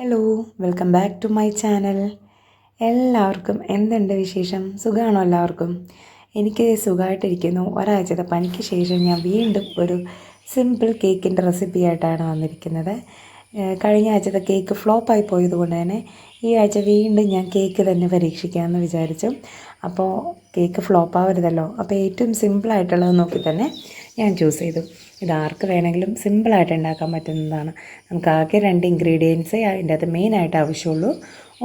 Hello welcome back to my channel എല്ലാവർക്കും എന്തുണ്ട് വിശേഷം? സുഖമാണോ എല്ലാവർക്കും? എനിക്ക് സുഖമായിട്ടിരിക്കുന്നു ഒരാഴ്ചത്തെ പനിക്ക് ശേഷം ഞാൻ വീണ്ടും ഒരു സിമ്പിൾ കേക്കിന്റെ റെസിപ്പി ആയിട്ടാണ് വന്നിരിക്കുന്നത്. കഴിഞ്ഞ ആഴ്ചത്തെ കേക്ക് ഫ്ലോപ്പായി പോയതുകൊണ്ട് തന്നെ ഈ ആഴ്ച വീണ്ടും ഞാൻ കേക്ക് തന്നെ പരീക്ഷിക്കാമെന്ന് വിചാരിച്ചു. അപ്പോൾ കേക്ക് ഫ്ലോപ്പ് ആവരുതല്ലോ. അപ്പോൾ ഏറ്റവും സിമ്പിളായിട്ടുള്ളത് നോക്കി തന്നെ ഞാൻ ചൂസ് ചെയ്തു. ഇത് ആർക്ക് വേണമെങ്കിലും സിമ്പിളായിട്ട് ഉണ്ടാക്കാൻ പറ്റുന്നതാണ്. നമുക്ക് ആകെ രണ്ട് ഇൻഗ്രീഡിയൻസേ അതിന്റെ അത് മെയിനായിട്ട് ആവശ്യമുള്ളൂ.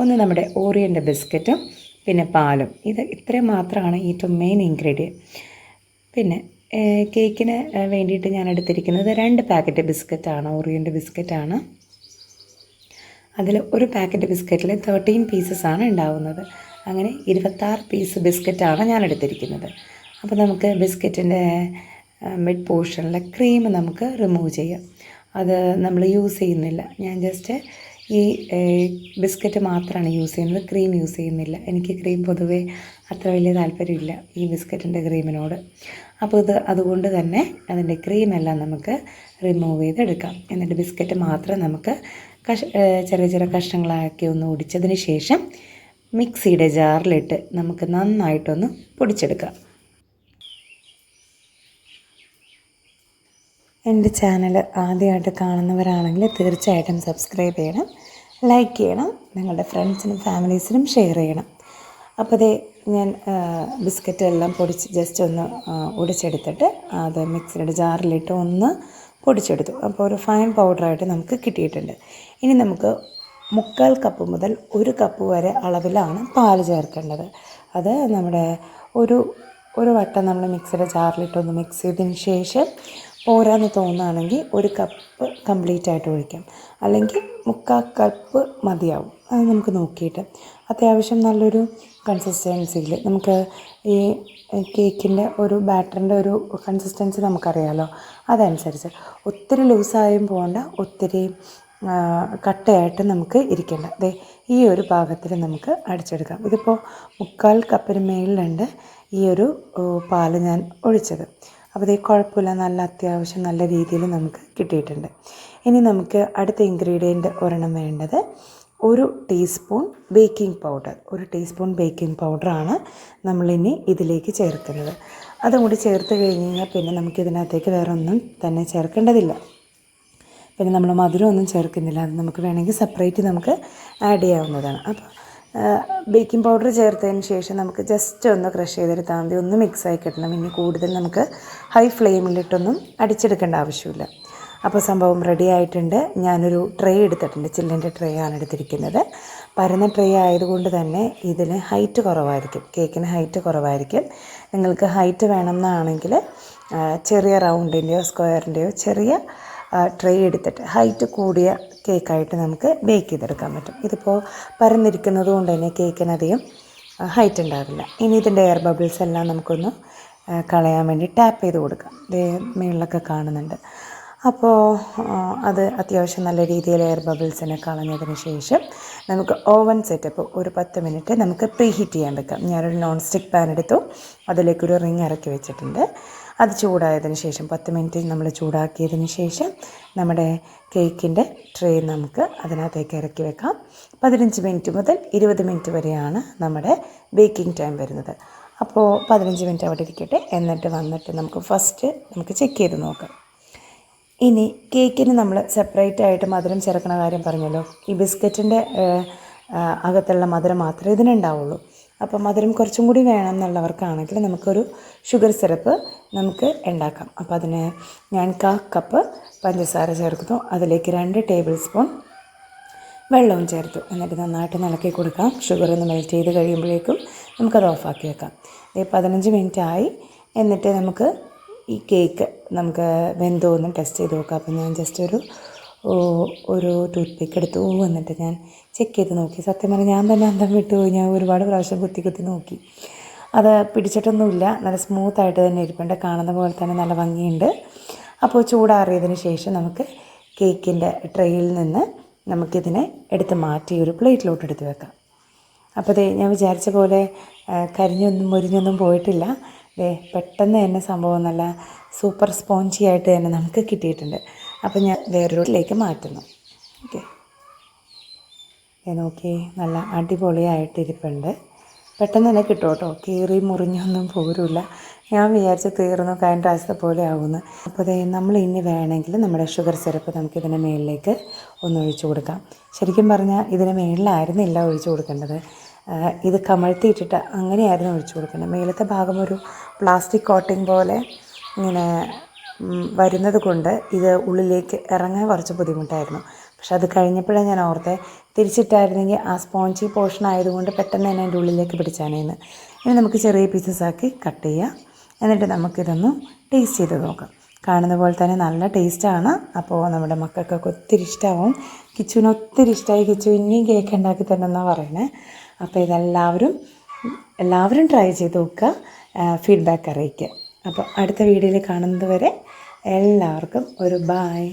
ഒന്ന് നമ്മുടെ ഓറിയന്റെ ബിസ്ക്കറ്റും പിന്നെ പാലും. ഇത് ഇത്രയും മാത്രമാണ് ഏറ്റവും മെയിൻ ഇൻഗ്രീഡിയന്റ് പിന്നെ കേക്കിന് വേണ്ടിയിട്ട് ഞാൻ എടുത്തിരിക്കുന്നത് രണ്ട് പാക്കറ്റ് ബിസ്ക്കറ്റാണ് ഓറിയന്റെ ബിസ്ക്കറ്റാണ്. അതിൽ ഒരു പാക്കറ്റ് ബിസ്ക്കറ്റിൽ തേർട്ടീൻ ആണ് ഉണ്ടാവുന്നത്. അങ്ങനെ ഇരുപത്താറ് പീസ് ബിസ്ക്കറ്റാണ് ഞാൻ എടുത്തിരിക്കുന്നത്. അപ്പോൾ നമുക്ക് ബിസ്ക്കറ്റിന്റെ മിഡ് പോർഷനിലെ ക്രീം നമുക്ക് റിമൂവ് ചെയ്യാം. അത് നമ്മൾ യൂസ് ചെയ്യുന്നില്ല. ഞാൻ ജസ്റ്റ് ഈ ബിസ്ക്കറ്റ് മാത്രമാണ് യൂസ് ചെയ്യുന്നത്. ക്രീം യൂസ് ചെയ്യുന്നില്ല. എനിക്ക് ക്രീം പൊതുവേ അത്ര വലിയ താല്പര്യമില്ല ഈ ബിസ്ക്കറ്റിന്റെ ക്രീമിനോട് അപ്പോൾ ഇത് അതുകൊണ്ട് തന്നെ അതിന്റെ ക്രീമെല്ലാം നമുക്ക് റിമൂവ് ചെയ്തെടുക്കാം. എന്നിട്ട് ബിസ്ക്കറ്റ് മാത്രം നമുക്ക് കഷ ചെറിയ ചെറിയ കഷ്ണങ്ങളാക്കി ഒന്ന് ഒടിച്ചതിന് ശേഷം മിക്സിയുടെ ജാറിലിട്ട് നമുക്ക് നന്നായിട്ടൊന്ന് പൊടിച്ചെടുക്കാം. എന്റെ ചാനൽ ആദ്യമായിട്ട് കാണുന്നവരാണെങ്കിൽ തീർച്ചയായിട്ടും സബ്സ്ക്രൈബ് ചെയ്യണം ലൈക്ക് ചെയ്യണം നിങ്ങളുടെ ഫ്രണ്ട്സിനും ഫാമിലീസിനും ഷെയർ ചെയ്യണം. അപ്പോൾ ദേ ഞാൻ ബിസ്ക്കറ്റ് എല്ലാം പൊടിച്ച് ജസ്റ്റ് ഒന്ന് ഒടിച്ചെടുത്തിട്ട് അത് മിക്സിയുടെ ജാറിലിട്ട് ഒന്ന് പൊടിച്ചെടുത്തു. അപ്പോൾ ഒരു ഫൈൻ പൗഡറായിട്ട് നമുക്ക് കിട്ടിയിട്ടുണ്ട്. ഇനി നമുക്ക് മുക്കാൽ കപ്പ് മുതൽ ഒരു കപ്പ് വരെ അളവിലാണ് പാൽ ചേർക്കേണ്ടത്. അത് നമ്മുടെ ഒരു ഒരു വട്ടം നമ്മൾ മിക്സിയുടെ ജാറിലിട്ടൊന്ന് മിക്സ് ചെയ്തതിന് ശേഷം പോരാന്ന് തോന്നുകയാണെങ്കിൽ ഒരു കപ്പ് കംപ്ലീറ്റ് ആയിട്ട് ഒഴിക്കാം. അല്ലെങ്കിൽ മുക്കാൽ കപ്പ് മതിയാവും. അത് നമുക്ക് നോക്കിയിട്ട്. അത്യാവശ്യം നല്ലൊരു കൺസിസ്റ്റൻസിയിൽ നമുക്ക് ഈ കേക്കിന്റെ ഒരു ബാറ്ററിന്റെ ഒരു കൺസിസ്റ്റൻസി നമുക്കറിയാമല്ലോ അതനുസരിച്ച് ഒത്തിരി ലൂസായും പോകണ്ട ഒത്തിരി കട്ടയായിട്ട് നമുക്ക് ഇരിക്കേണ്ട. അതെ ഈ ഒരു ഭാഗത്തിൽ നമുക്ക് അടിച്ചെടുക്കാം. ഇതിപ്പോൾ മുക്കാൽ കപ്പിന് മേളിലുണ്ട് ഈ ഒരു പാൽ ഞാൻ ഒഴിച്ചത്. അപ്പോൾ ഇത് കുഴപ്പമില്ല നല്ല അത്യാവശ്യം നല്ല രീതിയിൽ നമുക്ക് കിട്ടിയിട്ടുണ്ട്. ഇനി നമുക്ക് അടുത്ത ഇൻഗ്രീഡിയന്റ് ഒരെണ്ണം വേണ്ടത് ഒരു ടീസ്പൂൺ ബേക്കിംഗ് പൗഡർ ഒരു ടീസ്പൂൺ ബേക്കിംഗ് പൗഡറാണ് നമ്മളിനി ഇതിലേക്ക് ചേർക്കുന്നത്. അതും കൂടി ചേർത്ത് കഴിഞ്ഞ് കഴിഞ്ഞാൽ പിന്നെ നമുക്കിതിനകത്തേക്ക് വേറെ ഒന്നും തന്നെ ചേർക്കേണ്ടതില്ല. പിന്നെ നമ്മൾ മധുരമൊന്നും ചേർക്കുന്നില്ല. അത് നമുക്ക് വേണമെങ്കിൽ സെപ്പറേറ്റ് നമുക്ക് ആഡ് ചെയ്യാവുന്നതാണ്. അപ്പോൾ ബേക്കിംഗ് പൗഡർ ചേർത്തതിന് ശേഷം നമുക്ക് ജസ്റ്റ് ഒന്ന് ക്രഷ് ചെയ്തെടുത്താൽ മതി ഒന്ന് മിക്സ് ആയി കിട്ടണം. ഇനി കൂടുതൽ നമുക്ക് ഹൈ ഫ്ലെയിമിലിട്ടൊന്നും അടിച്ചെടുക്കേണ്ട ആവശ്യമില്ല. അപ്പോൾ സംഭവം റെഡി ആയിട്ടുണ്ട്. ഞാനൊരു ട്രേ എടുത്തിട്ടുണ്ട്. ചില്ലിന്റെ ട്രേ ആണ് എടുത്തിരിക്കുന്നത്. പരന്ന ട്രേ ആയതുകൊണ്ട് തന്നെ ഇതിന് ഹൈറ്റ് കുറവായിരിക്കും. കേക്കിന് ഹൈറ്റ് കുറവായിരിക്കും. നിങ്ങൾക്ക് ഹൈറ്റ് വേണമെന്നാണെങ്കിൽ ചെറിയ റൗണ്ടിന്റെയോ സ്ക്വയറിന്റെയോ ചെറിയ ട്രേ എടുത്തിട്ട് ഹൈറ്റ് കൂടിയ കേക്കായിട്ട് നമുക്ക് ബേക്ക് ചെയ്തെടുക്കാൻ പറ്റും. ഇതിപ്പോൾ പരന്നിരിക്കുന്നത് കൊണ്ട് തന്നെ കേക്കിനധികം ഹൈറ്റ് ഉണ്ടാവില്ല. ഇനി ഇതിന്റെ എയർ ബബിൾസ് എല്ലാം നമുക്കൊന്ന് കളയാൻ വേണ്ടി ടാപ്പ് ചെയ്ത് കൊടുക്കാം. ദേ മേളിലൊക്കെ കാണുന്നുണ്ട്. അപ്പോൾ അത് അത്യാവശ്യം നല്ല രീതിയിൽ എയർ ബബിൾസിനെ കളഞ്ഞതിന് ശേഷം നമുക്ക് ഓവൻ സെറ്റപ്പ് ഒരു പത്ത് മിനിറ്റ് നമുക്ക് പ്രീ ഹീറ്റ് ചെയ്യാൻ വെക്കാം. ഞാനൊരു നോൺ സ്റ്റിക്ക് പാൻ എടുത്തു. അതിലേക്കൊരു റിങ് ഇറക്കി വെച്ചിട്ടുണ്ട്. അത് ചൂടായതിന് ശേഷം പത്ത് മിനിറ്റ് നമ്മൾ ചൂടാക്കിയതിന് ശേഷം നമ്മുടെ കേക്കിന്റെ ട്രേ നമുക്ക് അതിനകത്തേക്ക് ഇറക്കി വെക്കാം. പതിനഞ്ച് മിനിറ്റ് മുതൽ ഇരുപത് മിനിറ്റ് വരെയാണ് നമ്മുടെ ബേക്കിംഗ് ടൈം വരുന്നത്. അപ്പോൾ പതിനഞ്ച് മിനിറ്റ് അവിടെ ഇരിക്കട്ടെ. എന്നിട്ട് വന്നിട്ട് നമുക്ക് ഫസ്റ്റ് നമുക്ക് ചെക്ക് ചെയ്ത് നോക്കാം. ഇനി കേക്കിന് നമ്മൾ സെപ്പറേറ്റ് ആയിട്ട് മധുരം ചേർക്കണ കാര്യം പറഞ്ഞല്ലോ. ഈ ബിസ്ക്കറ്റിന്റെ അകത്തുള്ള മധുരം മാത്രമേ ഇതിനുണ്ടാവുള്ളൂ. അപ്പോൾ മധുരം കുറച്ചും കൂടി വേണം എന്നുള്ളവർക്കാണെങ്കിൽ നമുക്കൊരു ഷുഗർ സിറപ്പ് നമുക്ക് ഉണ്ടാക്കാം. അപ്പോൾ അതിന് ഞാൻ കാ കപ്പ് പഞ്ചസാര ചേർക്കുന്നു. അതിലേക്ക് രണ്ട് ടേബിൾ സ്പൂൺ വെള്ളവും ചേർത്തു. എന്നിട്ട് നന്നായിട്ട് നിലക്കി കൊടുക്കാം. ഷുഗർ ഒന്ന് മെൽറ്റ് ചെയ്ത് കഴിയുമ്പോഴേക്കും നമുക്കത് ഓഫാക്കി വെക്കാം. പതിനഞ്ച് മിനിറ്റ് ആയി. എന്നിട്ട് നമുക്ക് ഈ കേക്ക് നമുക്ക് വെന്തോ ഒന്ന് ടെസ്റ്റ് ചെയ്ത് നോക്കാം. അപ്പോൾ ഞാൻ ജസ്റ്റ് ഒരു ഒരു ടൂത്ത് പിക്ക് എടുത്തു. എന്നിട്ട് ഞാൻ ചെക്ക് ചെയ്ത് നോക്കി. സത്യം പറഞ്ഞാൽ ഞാൻ തന്നെ അന്തം വിട്ടു പോയി. ഞാൻ ഒരുപാട് പ്രാവശ്യം കുത്തി കുത്തി നോക്കി. അത് പിടിച്ചിട്ടൊന്നുമില്ല. നല്ല സ്മൂത്തായിട്ട് തന്നെ ഇരിപ്പുണ്ട്. കാണുന്ന പോലെ തന്നെ നല്ല ഭംഗിയുണ്ട്. അപ്പോൾ ചൂടാറിയതിന് ശേഷം നമുക്ക് കേക്കിന്റെ ട്രെയിൽ നിന്ന് നമുക്കിതിനെ എടുത്ത് മാറ്റി ഒരു പ്ലേറ്റിലോട്ട് എടുത്ത് വെക്കാം. അപ്പോൾ ദേ ഞാൻ വിചാരിച്ച പോലെ കരിഞ്ഞൊന്നും മുരിഞ്ഞൊന്നും പോയിട്ടില്ല. ദേ പെട്ടെന്ന് തന്നെ സംഭവം നല്ല സൂപ്പർ സ്പോഞ്ചി ആയിട്ട് തന്നെ നമുക്ക് കിട്ടിയിട്ടുണ്ട്. അപ്പോൾ ഞാൻ വേറൊരു വേറൊരുട്ടിലേക്ക് മാറ്റുന്നു. ഓക്കെ. നോക്കി നല്ല അടിപൊളിയായിട്ടിരിപ്പുണ്ട്. പെട്ടെന്ന് തന്നെ കിട്ടും കേട്ടോ കീറി മുറിഞ്ഞൊന്നും പോരില്ല ഞാൻ വിചാരിച്ച് തീർന്നു കഴിഞ്ഞ പ്രാവശ്യത്തെ പോലെ ആവുമെന്ന് അപ്പോൾ ദേ നമ്മൾ ഇനി വേണമെങ്കിൽ നമ്മുടെ ഷുഗർ സിറപ്പ് നമുക്ക് ഇതിന് മേളിലേക്ക് ഒന്ന് ഒഴിച്ചു കൊടുക്കാം. ശരിക്കും പറഞ്ഞാൽ ഇതിന് മേളിലായിരുന്നില്ല ഒഴിച്ചു കൊടുക്കേണ്ടത്. ഇത് കമഴ്ത്തിയിട്ടിട്ട് അങ്ങനെയായിരുന്നു ഒഴിച്ചു കൊടുക്കേണ്ടത്. മേലത്തെ ഭാഗം ഒരു പ്ലാസ്റ്റിക് കോട്ടിംഗ് പോലെ ഇങ്ങനെ വരുന്നത് കൊണ്ട് ഇത് ഉള്ളിലേക്ക് ഇറങ്ങാൻ കുറച്ച് ബുദ്ധിമുട്ടായിരുന്നു. പക്ഷെ അത് കഴിഞ്ഞപ്പോഴാണ് ഞാൻ ഓർത്തെ തിരിച്ചിട്ടായിരുന്നെങ്കിൽ ആ സ്പോഞ്ചി പോർഷൻ ആയതുകൊണ്ട് പെട്ടെന്ന് തന്നെ എന്റെ ഉള്ളിലേക്ക് പിടിച്ചാനേന്ന്. ഇനി നമുക്ക് ചെറിയ പീസസ് ആക്കി കട്ട് ചെയ്യാം. എന്നിട്ട് നമുക്കിതൊന്ന് ടേസ്റ്റ് ചെയ്ത് നോക്കാം. കാണുന്ന പോലെ തന്നെ നല്ല ടേസ്റ്റാണ് അപ്പോൾ നമ്മുടെ മക്കൾക്കൊക്കെ ഒത്തിരി ഇഷ്ടമാവും കിച്ചുവിന് ഒത്തിരി ഇഷ്ടമായി കിച്ചു ഇനിയും കേക്ക് ഉണ്ടാക്കി തന്നെന്നാണ് പറയണേ. അപ്പോൾ ഇതെല്ലാവരും എല്ലാവരും ട്രൈ ചെയ്ത് നോക്കുക. ഫീഡ്ബാക്ക് അറിയിക്കുക. അപ്പോൾ അടുത്ത വീഡിയോയിൽ കാണുന്നത് വരെ എല്ലാവർക്കും ഒരു ബായ്